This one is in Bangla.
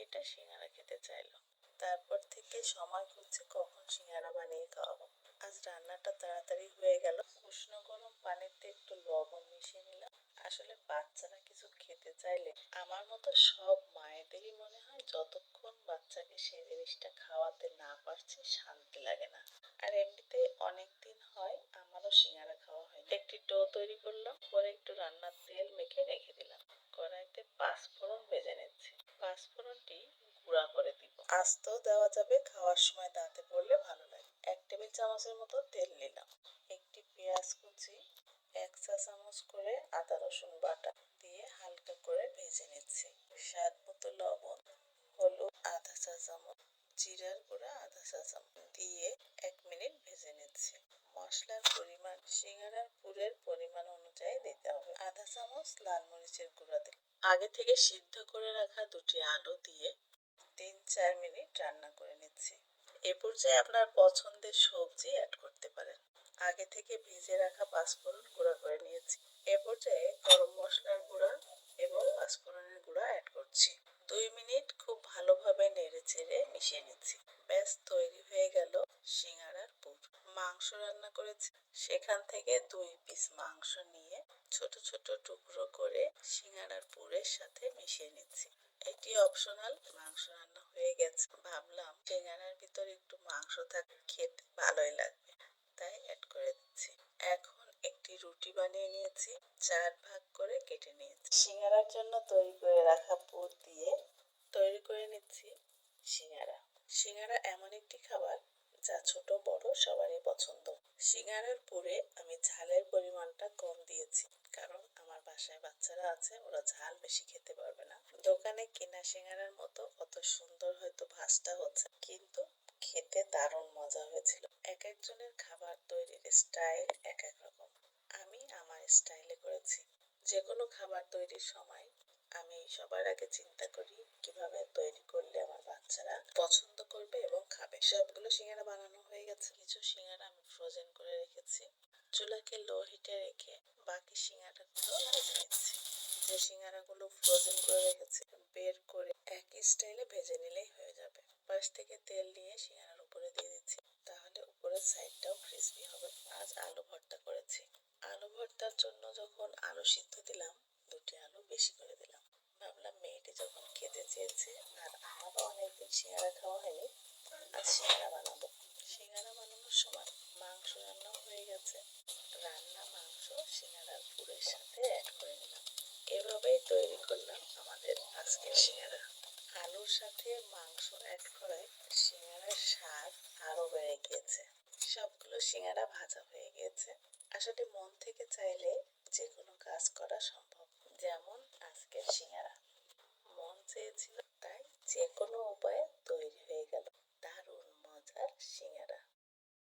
মেয়েটা সিঙ্গারা খেতে চাইলো। তারপর থেকে সময় খুঁজছি কখন সিঙ্গারা বানিয়ে খাওয়াবো। আজ রান্নাটা তাড়াতাড়ি হয়ে গেল। উষ্ণ গরম পানিতে একটু লবণ মিশিয়ে নিলাম। আসলে বাচ্চারা কিছু খেতে চাইলে আমার মতো সব মায়েদেরই মনে হয় যতক্ষণ বাচ্চাকে সেই জিনিসটা খাওয়াতে না পারছি, শান্তি লাগে না। আর এমনিতে অনেক দিন হয় আমারও সিঙ্গারা খাওয়া হয় একটি ডো তৈরি করলাম পরে একটু রান্নার তেল মেখে রেখে দিলাম। কড়াইতে পাঁচ ফোড়ন ভেজে নিচ্ছি। পাঁচফোড়নটি গুঁড়া করে দিব। আস্তেও দেওয়া যাবে, খাওয়ার সময় দাঁতে পড়লে ভালো লাগে। এক টেবিল চামচের মতো তেল নিলাম। একটি পেঁয়াজ কুচি, এক চা চামচ করে আদা রসুন বাটা দিয়ে হালকা করে ভেজে নিচ্ছি। স্বাদ মতো লবণ, হলুদ, আধা চা চামচ, জিরার গুঁড়া আধা চা চামচ দিয়ে এক মিনিট ভেজে নিচ্ছি। মশলার পরিমাণ, সিঙ্গারার পুরের পরিমাণ অনুযায়ী দিতে হবে আধা চামচ লাল মরিচের গুঁড়া দিই আগে থেকে সিদ্ধ করে রাখা দুটি আলু দিয়ে তিন চার মিনিট রান্না করে নিচ্ছি। এ পর্যায়ে আপনার পছন্দের সবজি অ্যাড করতে পারেন। আগে থেকে ভিজে রাখা পাঁচফোড়ন গুঁড়া করে নিয়েছি। এ পর্যায়ে গরম মশলার গুঁড়া এবং পাঁচফোড়নের গুঁড়া অ্যাড করছি। দুই মিনিট খুব ভালোভাবে নেড়ে চেড়ে মিশিয়ে নিচ্ছি। ব্যাস, তৈরি হয়ে গেল সিঙ্গারার পুর। মাংস রান্না করেছি। সেখান থেকে দুই পিস মাংস নিয়ে ছোট ছোট টুকরো করে সিঙ্গারার পুরের সাথে মিশিয়ে নিচ্ছি। এটি অপশনাল মাংস রান্না হয়ে গেছে। ভাবলাম সিঙ্গারার ভিতরে একটু মাংস থাকলে খেতে ভালোই লাগবে। তাই অ্যাড করে দিচ্ছি। এখন একটি রুটি বানিয়ে নিয়েছি, চার ভাগ করে কেটে নিয়েছি। সিঙ্গারার জন্য তৈরি করে রাখা পুর দিয়ে তৈরি করে নিচ্ছি সিঙ্গারা। সিঙ্গারা এমন একটি খাবার যা ছোট, বড় সবারই পছন্দ। সিঙ্গারার পুরে আমি ঝালের পরিমাণটা কম দিয়েছি, কারণ আমার বাসায় বাচ্চারা আছে, ওরা ঝাল বেশি খেতে পারবে না। দোকানে কিনা সিঙ্গারার মতো অত সুন্দর হয়তো ভাজটা হচ্ছে, কিন্তু খেতে দারুণ মজা হয়েছিল। এক একজনের খাবার তৈরির স্টাইল এক এক রকম। আমি আমার স্টাইলে করেছি। যে কোনো খাবার তৈরির সময় আমি সবার আগে চিন্তা করি, কীভাবে তৈরি করলে আমার বাচ্চারা পছন্দ করবে এবং খাবে। সবগুলো সিঙ্গারা বানানো কিছু সিঙ্গারা আমি ফ্রোজেন করে রেখেছি। চুলাকে লো হিটে রেখে বাকি সিঙ্গারাগুলো ভেজে নিচ্ছি। যে সিঙ্গারাগুলো ফ্রোজেন করে রেখেছি, বের করে একই স্টাইলে ভেজে নিলেই হয়ে যাবে। পাশ থেকে তেল নিয়ে সিঙ্গারার উপরে দিয়ে দিচ্ছি। তাহলে উপরের সাইডটাও ক্রিসপি হবে। আজ আলু ভর্তা করেছি। আলু ভর্তার জন্য যখন আলু সিদ্ধ দিলাম, দুটি আলু বেশি করে দিলাম। ভাবলাম মেয়েটি যখন খেতে চেয়েছে, আর আমারও অনেকদিন সিঙ্গারা খাওয়া হয়নি, আজ সিঙ্গারা বানাবো। সিঙ্গারা বানানোর সময় মাংস রান্না হয়ে গেছে। রান্না, মাংস সিঙ্গারার পুরের সাথে অ্যাড করে নিলাম। এভাবেই তৈরি করলাম আমাদের আজকের সিঙ্গারা। আলুর সাথে মাংস অ্যাড করায় সিঙ্গারার স্বাদ আরও বেড়ে গিয়েছে। সবগুলো সিঙ্গারা ভাজা হয়ে গিয়েছে। আসলে মন থেকে চাইলে যে কোনো কাজ করা সম্ভব, যেমন আজকের সিঙ্গারা। মন চেয়েছিল তাই যে কোনো উপায়ে তৈরি হয়ে গেল। দারুণ মজার সিঙ্গারা।